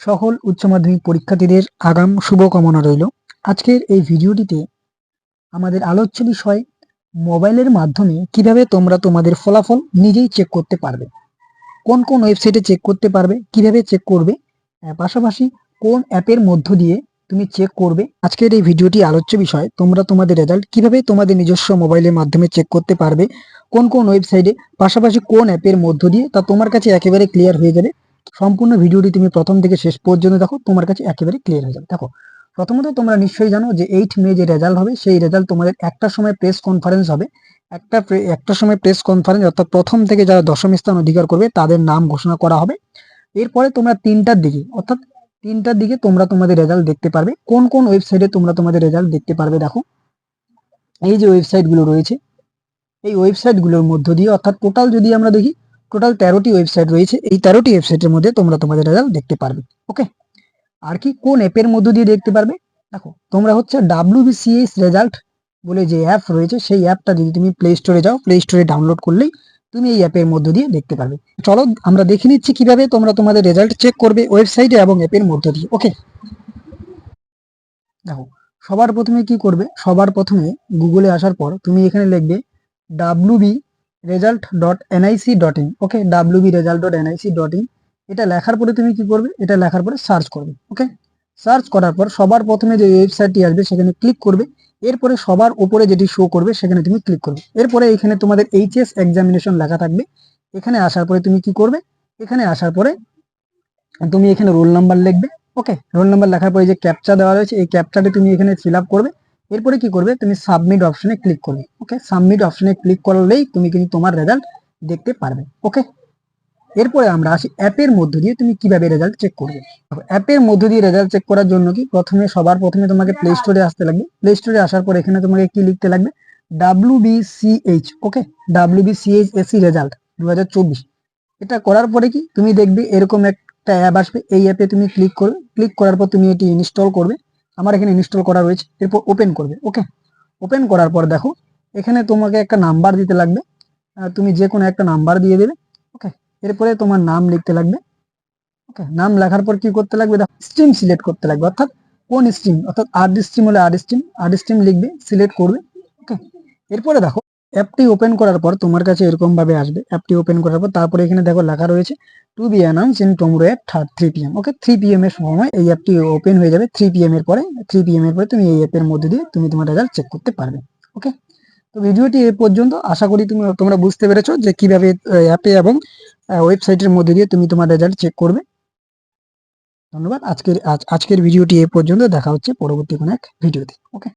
সকল উচ্চ মাধ্যমিক পরীক্ষার্থীদের আগাম শুভকামনা রইল। আজকের এই ভিডিওটিতে আমাদের আলোচ্য বিষয়, মোবাইলের মাধ্যমে কীভাবে তোমরা তোমাদের ফলাফল নিজেই চেক করতে পারবে। কোন কোন ওয়েবসাইটে চেক করতে পারবে, কীভাবে চেক করবে পাশাপাশি কোন অ্যাপের মধ্য দিয়ে তুমি চেক করবে। আজকের এই ভিডিওটি আলোচ্য বিষয়, তোমরা তোমাদের রেজাল্ট কীভাবে তোমাদের নিজস্ব মোবাইলের মাধ্যমে চেক করতে পারবে, কোন কোন ওয়েবসাইটে পাশাপাশি কোন অ্যাপের মধ্য দিয়ে তা তোমার কাছে একেবারে ক্লিয়ার হয়ে যাবে। সম্পূর্ণ ভিডিওটি তুমি প্রথম থেকে শেষ পর্যন্ত দেখো, তোমার কাছে একেবারে ক্লিয়ার হয়ে যাবে। দেখো, প্রথমত তোমরা নিশ্চয়ই জানো যে এইট মে যে রেজাল্ট হবে, সেই রেজাল্ট তোমাদের একটা সময় প্রেস কনফারেন্স হবে। একটা একটা সময় প্রেস কনফারেন্স অর্থাৎ প্রথম থেকে যারা দশম স্থান অধিকার করবে, তাদের নাম ঘোষণা করা হবে। এরপরে তোমরা তিনটার দিকে, অর্থাৎ তিনটার দিকে তোমরা তোমাদের রেজাল্ট দেখতে পারবে। কোন কোন ওয়েবসাইটে তোমরা তোমাদের রেজাল্ট দেখতে পারবে দেখো। এই যে ওয়েবসাইটগুলো রয়েছে, এই ওয়েবসাইটগুলোর মধ্য দিয়ে, অর্থাৎ টোটাল যদি আমরা দেখি টোটাল তেরোটি ওয়েবসাইট রয়েছে। এই তেরোটি ওয়েবসাইটের মধ্যে তোমরা তোমাদের রেজাল্ট দেখতে পারবে। ওকে আর কি কোন অ্যাপের মধ্য দিয়ে দেখতে পারবে? দেখো, তোমরা হচ্ছে ডাব্লিউবিসিএস রেজাল্ট বলে যে অ্যাপ রয়েছে, সেই অ্যাপটা যদি তুমি প্লে স্টোরে যাও প্লে স্টোরে ডাউনলোড করলেই তুমি এই অ্যাপের মধ্য দিয়ে দেখতে পারবে। চলো, আমরা দেখে নিচ্ছি কীভাবে তোমরা তোমাদের রেজাল্ট চেক করবে ওয়েবসাইটে এবং অ্যাপের মধ্য দিয়ে। ওকে দেখো, সবার প্রথমে কি করবে? সবার প্রথমে গুগলে আসার পর তুমি এখানে লিখবে WB result dot NIC dot in okay WB result dot NIC dot in এটা লেখার পরে তুমি কি করবে? এটা লেখার পরে সার্চ করবে ওকে সার্চ করার পর সবার প্রথমে যে ওয়েবসাইটটি আসবে সেখানে ক্লিক করবে, এরপরে সবার উপরে যেটি শো করবে সেখানে তুমি ক্লিক করবে। এরপরে এখানে তোমাদের এইচএস এক্সামিনেশন লেখা থাকবে, এখানে আসার পরে তুমি কি করবে? এখানে আসার পরে তুমি এখানে রোল নাম্বার লিখবে ওকে রোল নাম্বার লেখার পরে যে ক্যাপচা দেওয়া রয়েছে, এই ক্যাপচাটা তুমি এখানে ফিল আপ করবে এরপরে কি করবে? তুমি সাবমিট অপশনে ক্লিক করবে ওকে সাবমিট অপশনে ক্লিক করলেই তুমি কিন্তু তোমার রেজাল্ট দেখতে পারবে ওকে এরপরে আমরা আসি অ্যাপের মধ্য দিয়ে তুমি কীভাবে রেজাল্ট চেক করবে? অ্যাপের মধ্য দিয়ে রেজাল্ট চেক করার জন্য কি? প্রথমে, সবার প্রথমে তোমাকে প্লে স্টোরে আসতে লাগবে। প্লে স্টোরে আসার পর এখানে তোমাকে কি লিখতে লাগবে? W BCH okay W BCH SE result দু হাজার চব্বিশ। এটা করার পরে কি? তুমি দেখবে এরকম একটা অ্যাপ আসবে, এই অ্যাপে তুমি ক্লিক করবে। ক্লিক করার পর তুমি এটি ইনস্টল করবে। আমার এখানে ইনস্টল করা রয়েছে। এরপর ওপেন করবে ওকে ওপেন করার পর দেখো, এখানে তোমাকে একটা নাম্বার দিতে লাগবে। তুমি যে কোনো একটা নাম্বার দিয়ে দেবে ওকে এরপরে তোমার নাম লিখতে লাগবে ওকে নাম লেখার পর কি করতে লাগবে? দেখো স্ট্রিম সিলেক্ট করতে লাগবে। অর্থাৎ কোন স্ট্রিম অর্থাৎ আর্ট স্ট্রিম হলে আর্ট স্ট্রিম আর্ট স্ট্রিম লিখবে সিলেক্ট করবে ওকে এরপরে দেখো অ্যাপটি ওপেন করার পর তোমার কাছে এরকম ভাবে আসবে। অ্যাপটি ওপেন করার পর তারপরে এখানে দেখো লেখা রয়েছে to be announced in tomorrow third three PM okay three PM এর সময় এই অ্যাপটি ওপেন হয়ে যাবে। থ্রি পিএম এর পরে থ্রি পিএম এর পরে তুমি এই অ্যাপের মধ্যে দিয়ে তুমি তোমার রেজাল্ট চেক করতে পারবে। ওকে তো ভিডিওটি এ পর্যন্ত, আশা করি তুমি, তোমরা বুঝতে পেরেছ যে কীভাবে অ্যাপে এবং ওয়েবসাইটের মধ্যে দিয়ে তুমি তোমার রেজাল্ট চেক করবে। ধন্যবাদ। আজকের, আজ- আজকের ভিডিওটি এ পর্যন্ত। দেখা হচ্ছে পরবর্তী কোনো এক ভিডিওতে। ওকে